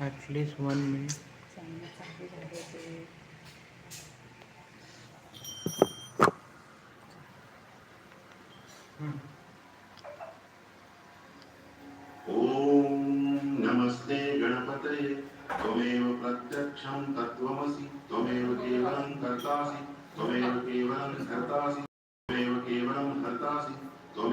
at least one minute. नमस्ते गणपतये त्वमेव प्रत्यक्षं तत्त्वमसि त्वमेव केवलं कर्तासि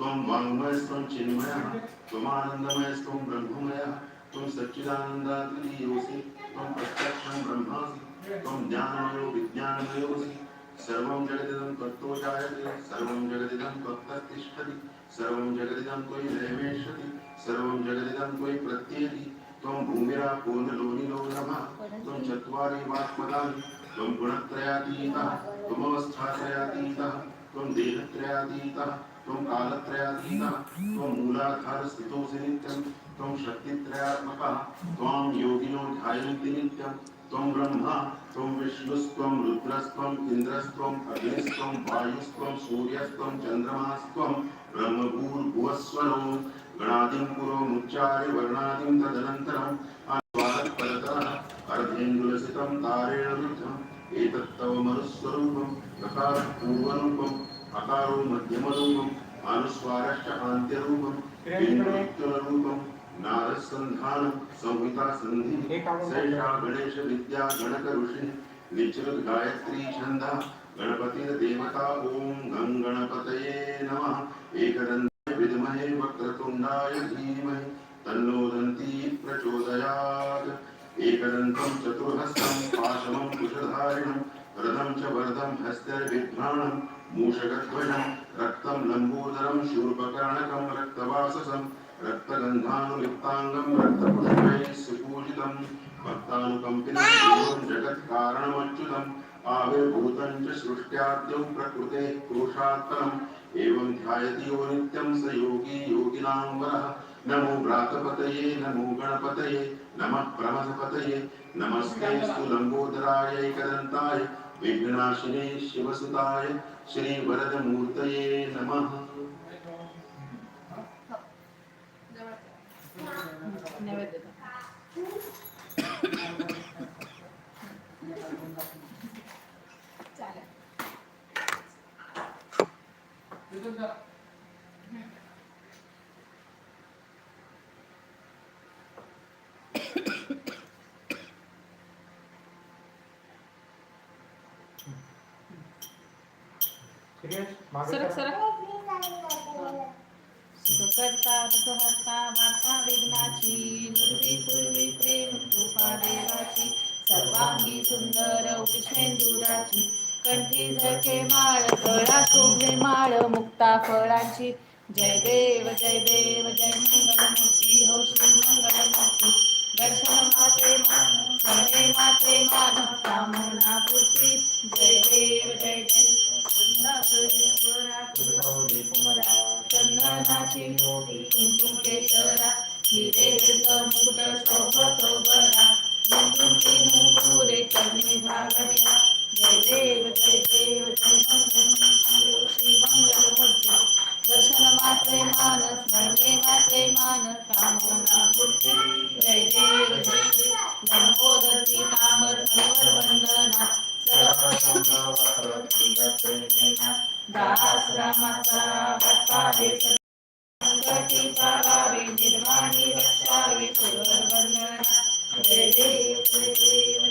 त्वं वाङ्मयस्त्वं चिन्मयः त्वमानन्दमयस्त्वं ब्रह्ममयः, त्वं सच्चिदानन्दात्मनीयोऽसि, त्वं प्रत्यक्षं ब्रह्मासि, त्वं ज्ञानमयो विज्ञानमयोऽसि। सर्वं जगदिदं त्वत्तो जायते, सर्वं जगदिदं त्वत्ततिष्ठति, सर्वं जगदिदं त्वयि नैवेष्यति, सर्वं जगदिदं त्वयि प्रत्येति। त्वं भूमिरा पूर्णलोनिलो नभः त्वं चत्वारि वाक्पदानि त्वं गुणत्रयातीतः, त्वमवस्थात्रयातीतः, त्वं देहत्रयातीतः त्वं कालत्रयातीतः त्वं मूलाधारस्थितोऽसि नित्यं, त्वं शक्तित्रयात्मकः, त्वां योगिनो ध्यायन्ति नित्यं, त्वं ब्रह्मा, त्वं विष्णुस्त्वं रुद्रस्त्वम् इन्द्रस्त्वम् अग्निस्त्वं वायुस्त्वं सूर्यस्त्वं चन्द्रमास्त्वं ब्रह्मभूर्भुवस्वरो, गणादिं पुरोमुच्चार्य वर्णादिं तदनन्तरम् आस्वादपरतः अर्धेन्दुलसितं तारेण वृद्धम् एतत्तव मनुस्वरूपं प्रकारः पूर्वरूपम् अकारो मध्यमरूपम् अनुस्वारश्च आन्त्यरूपम् बिन्दुरूपम् नारसन्धानं संहिता सन्धि सैषा गणेश विद्या गणक ऋषि निचृत गायत्री छन्दा गणपतिर्देवता ॐ गं गणपतये नमः। एकदन्ताय विद्महे वक्रतुण्डाय धीमहि तन्नो दन्ती प्रचोदयात्। एकदन्तं चतुर्हस्तं पाशमं कुशधारिणं रथं च वरदं हस्तर्बिभ्राणं मूषकध्वजं रक्तं लम्बोदरं शूर्पकर्णकं रक्तवाससं, रक्तगन्धानुलिप्ताङ्गं, रक्तपुष्पैः सुपूजितं भक्तानुकम्पिनं जगत्कारणमच्युतम्, आविर्भूतं च सृष्ट्याद्यौ प्रकृतेः एवं ध्यायति यो स योगी योगिनां वरः। नमो व्रातपतये नमो गणपतये नमः प्रमथपतये नमस्ते स्तु लम्बोदराय विघ्नाशिने शिवसुताय श्रीवरदमूर्तये नमः नैवेद्य दाखव. सरक सरक सुखकर्ता दुःखहर्ता माता विघ्नाची दुर्वी पूर्वी प्रेम कृपा देवाची सर्वांगी सुंदर उपशेंदुराची कंठी झळके माळ गळा शोभे माळ मुक्ता फळाची जय देव जय देव जय मंगलमूर्ती हो श्री मंगलमूर्ती दर्शन माते मान स्मरणे माते मान कामना पूर्ती जय देव जय देव चंदनाची मोठी कुंकुम केशरा हिरे मुकुट शोभतो बरा बिंदूंची नुपुरे चरणी भागल्या जय देव जय देव जय मंगल श्री मंगलमूर्ती दर्शन मात्रे मान स्मरणे मात्रे मान कामना पूर्ती जय देव जय देव लंबोदरी तांबर वंदना सर्व दास रामाचा भक्तावे संकटी पावावे निर्वाणी रक्षावे सुरवर जय देव जय देव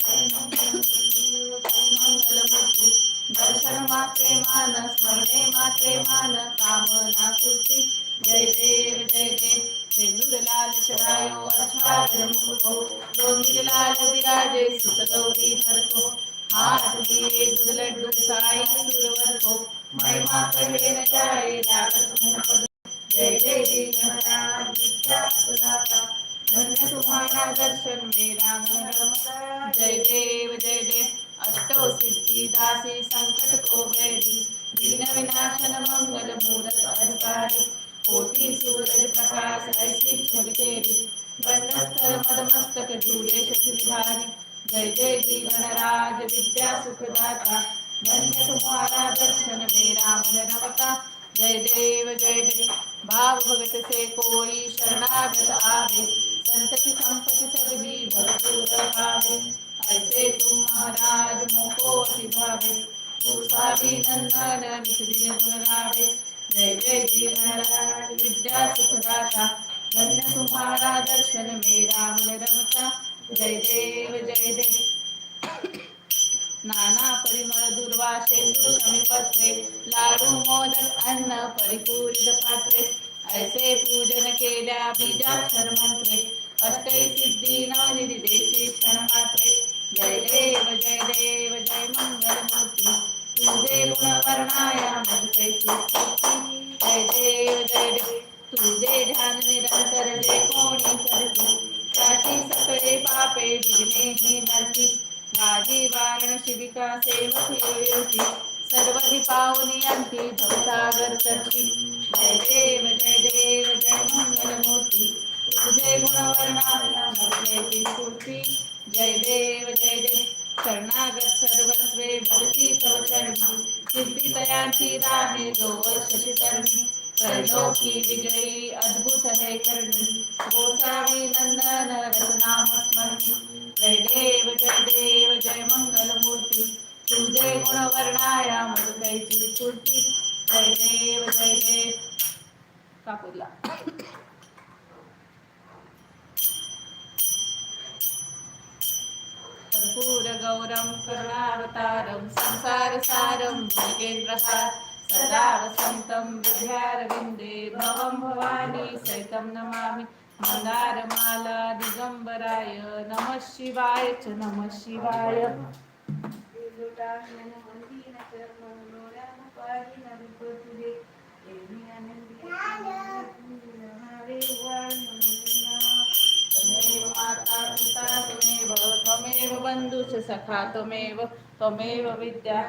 मंगलमूर्ती दर्शन मात्रे मान स्मरणे मात्रे मान कामना पूर्ती जय देव जय देव सिंदूर लाल चढ़ायो अछाड़ मुको डोंगिर लाल विराजे सुत गौरी हर हाथ लिए गुड़ लड्डू साई सुरवर को महिमा कहे न जाए लागत मुख जय गणराज विद्या प्रदाता धन्य तुम्हारा दर्शन मेरा मन जय देव जय देव अष्टो सिद्धि दासी संकट को बैरी दीन विनाशन मंगल मूरत अधिकारी कोटि सूरज प्रकाश ऐसी छवि तेरी बंडस्तर मदमस्तक झूले शशिधारी जय जय जी गणराज विद्या सुखदाता धन्य तुम्हारा दर्शन मेरा मन रमता जय देव जय देव भाव भगत से कोई शरणागत आवे संतति संपत्ति सबदी भरपूर पावे ऐसे तुम महाराज मोको अति भावे गोसावी नंदन नित दिन गुण गावे जय जय जी गणराज विद्या सुखदाता धन्य तुम्हारा दर्शन मेरा मन रमता जय देव जय देव. नाना परिमळ दुर्वा शेंदूर समीपत्रे लाडू मोदक अन्न परिपूरित पात्रे ऐसे पूजन केल्या बीजाक्षर मंत्रे अष्टै सिद्धी नवनिधी देशी क्षण मात्रे जय देव जय देव जय मंगल मूर्ती तुझे गुण वर्णाया स्तुती. जय देव जय देव तुझे ध्यान निरंतर जे कोणी करती. त्याची सगळे पापे विघ्ने ही नरती माझी वारण शिविका सेवक योगी सर्वधी पावनी अंती भवसागर तरती जय देव जय देव, जय मंगल मूर्ती तुझे गुणवर्णाला नव्याची स्फूर्ती जय देव जय देव। शरणागत सर्वस्वे भरती तव चरणी सिद्धी तयांची राहे जोवर शशिकरणी त्रैलोकी विजयी अद्भुत है करणी. गोसावी नंदन स्मरणी जय देव जय देव जय मंगल मूर्ती तुझे गुण जय देव जय देव. कापूरला सदा वसन्तं विद्यारविन्दे भवं भवानी सहितं नमामि। मन्दारमाला नमः शिवाय च नमः शिवाय। त्वमेव त्वमेव बन्धुश्च सखा त्वमेव त्वमेव विद्या।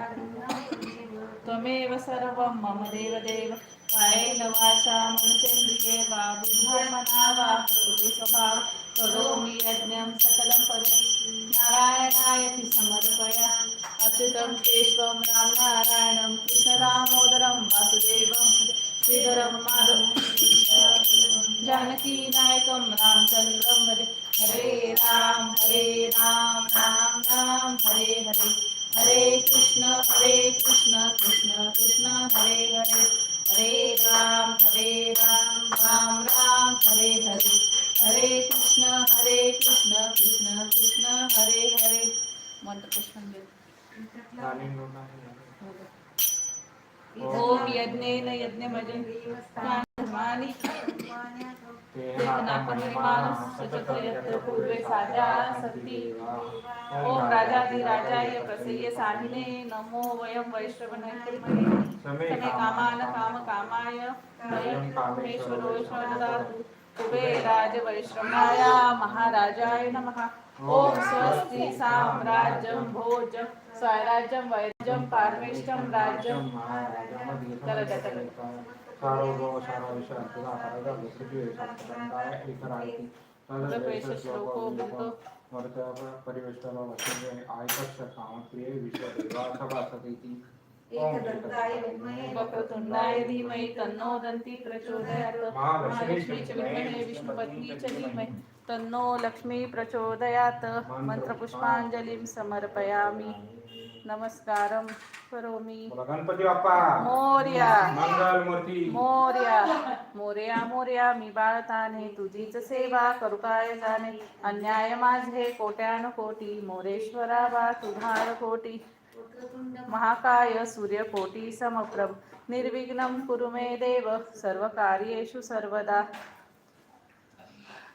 त्वमेव सर्वं मम देवदेव। कायेन वाचा मनसेन्द्रिये वा बुद्ध्यात्मना वा प्रकृतिस्वभाव। करोमि यज्ञं सकलं पदं नारायणायति समर्पया। अच्युतं केशवं रामनारायणं कृष्णदामोदरं वासुदेवं श्रीधरं माधवं जानकीनायकं रामचन्द्रं हरे हरे राम हरे राम राम राम हरे हरे। हरे कृष्ण हरे कृष्ण कृष्ण कृष्ण हरे हरे। हरे राम हरे राम राम राम हरे हरे। हरे कृष्ण हरे कृष्ण कृष्ण कृष्ण हरे हरे। मंत्र घे. ओम यज्ञेन यज्ञमजं। धर्माणि पूर्वे साजा सती ओम राजाधिराजाय प्रसय्य साधिने नमो वयं वैश्रवणकृमहे कामान काम कामाय। महेश्वरो ददातु कुबेराज वैश्रवणाय महाराजाय नमः। ओम स्वस्ति साम्राज्यं भोजं स्वराज्यं वैराज्यं पारमेष्टं राज्यं परिवेष्टनो वसुदेव आयतस्य कामप्रिये विश्वदेवासभासतीति एकदन्ताय विद्महे वक्रतुण्डाय धीमहि तन्नो दन्ति प्रचोदयात् महालक्ष्मी च विद्महे विष्णुपत्नी च धीमहि तन्नो लक्ष्मी प्रचोदयात् मन्त्रपुष्पाञ्जलिं समर्पयामि नमस्कारं करोमि। बोला गणपती बाप्पा। मोर्या। मंगल मूर्ती। मोर्या। मोर्या मोर्या मी बाळताने तुझीच सेवा करू काय जाणे? अन्याय माझे कोट्यान कोटी मोरेश्वरा बा तुझार कोटी महाकाय सूर्यकोटी समप्रभ। निर्विघ्नं कुरु मे देव सर्व कार्येषु सर्वदा।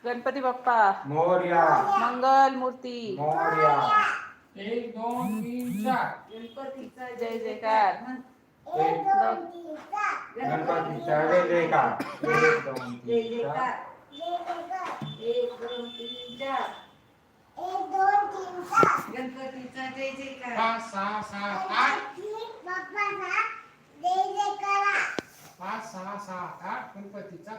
गणपती बाप्पा। मोर्या। मंगल मूर्ती। मोर्या। गणपतीचा जय जयकार. एक गणपतीचा जय जयकार. एक दोन जय तीन चार. जयकार. एक दोन तीन चार. गणपतीचा जय जयकार. पाच सहा सात आठ. पाच सहा सात आठ. गणपतीचा